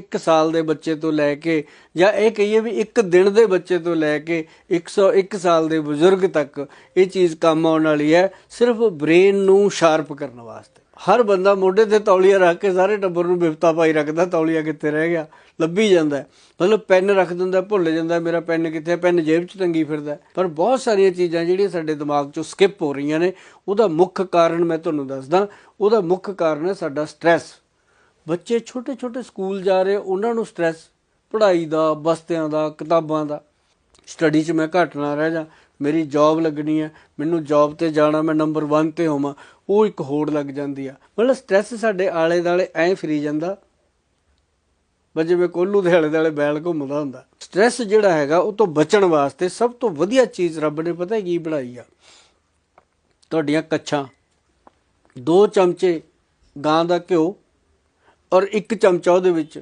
1 ਸਾਲ ਦੇ ਬੱਚੇ ਤੋਂ ਲੈ ਕੇ ਜਾਂ ਇਹ ਕਹੀਏ ਵੀ ਇੱਕ ਦਿਨ ਦੇ ਬੱਚੇ ਤੋਂ ਲੈ ਕੇ 101 ਸਾਲ ਦੇ ਬਜ਼ੁਰਗ ਤੱਕ ਇਹ ਚੀਜ਼ ਕੰਮ ਆਉਣ ਵਾਲੀ ਹੈ, ਸਿਰਫ ਬ੍ਰੇਨ ਨੂੰ ਸ਼ਾਰਪ ਕਰਨ ਵਾਸਤੇ। ਹਰ ਬੰਦਾ ਮੋਢੇ ਤੇ ਤੌਲੀਆ ਰੱਖ ਕੇ ਸਾਰੇ ਟੱਬਰ ਨੂੰ ਬਿਪਤਾ ਪਾਈ ਰੱਖਦਾ, ਤੌਲੀਆ ਕਿੱਥੇ ਰਹਿ ਗਿਆ? ਲੱਭੀ ਜਾਂਦਾ ਮਤਲਬ ਪੈਨ ਰੱਖ ਦਿੰਦਾ, ਭੁੱਲ ਜਾਂਦਾ ਮੇਰਾ ਪੈਨ ਕਿੱਥੇ ਹੈ? ਪੈਨ ਜੇਬ 'ਚ ਟੰਗੀ ਫਿਰਦਾ ਪਰ ਬਹੁਤ ਸਾਰੀਆਂ ਚੀਜ਼ਾਂ ਜਿਹੜੀਆਂ ਸਾਡੇ ਦਿਮਾਗ 'ਚੋਂ ਸਕਿਪ ਹੋ ਰਹੀਆਂ ਨੇ, ਉਹਦਾ ਮੁੱਖ ਕਾਰਨ ਮੈਂ ਤੁਹਾਨੂੰ ਦੱਸਦਾ, ਉਹਦਾ ਮੁੱਖ ਕਾਰਨ ਹੈ ਸਾਡਾ ਸਟ੍ਰੈਸ। ਬੱਚੇ ਛੋਟੇ ਛੋਟੇ ਸਕੂਲ ਜਾ ਰਹੇ, ਉਹਨਾਂ ਨੂੰ ਸਟ੍ਰੈਸ ਪੜ੍ਹਾਈ ਦਾ, ਬਸਤਿਆਂ ਦਾ, ਕਿਤਾਬਾਂ ਦਾ। ਸਟੱਡੀ 'ਚ ਮੈਂ ਘੱਟ ਨਾ ਰਹਿ ਜਾ, ਮੇਰੀ ਜੌਬ ਲੱਗਣੀ ਹੈ, ਮੈਨੂੰ ਜੌਬ ਤੇ ਜਾਣਾ, ਮੈਂ ਨੰਬਰ 1 ਤੇ ਹੋਵਾਂ, ਉਹ ਇੱਕ ਹੋੜ ਲੱਗ ਜਾਂਦੀ ਆ। ਮਤਲਬ ਸਟ੍ਰੈਸ ਸਾਡੇ ਆਲੇ ਦਾਲੇ ਐਂ ਫਰੀ ਜਾਂਦਾ, ਬਸ ਜਿਵੇਂ ਕੋਲੂ ਦੇ ਆਲੇ ਦਾਲੇ ਬੈਲ ਘੁੰਮਦਾ ਹੁੰਦਾ। ਸਟ੍ਰੈਸ ਜਿਹੜਾ ਹੈਗਾ, ਉਹ ਤੋਂ ਬਚਣ ਵਾਸਤੇ ਸਭ ਤੋਂ ਵਧੀਆ ਚੀਜ਼ ਰੱਬ ਨੇ ਪਤਾ ਕੀ ਬਣਾਈ ਆ? ਤੁਹਾਡੀਆਂ ਕੱਛਾਂ। ਦੋ ਚਮਚੇ ਗਾਂ ਦਾ ਘਿਓ ਔਰ ਇੱਕ ਚਮਚਾ ਉਹਦੇ ਵਿੱਚ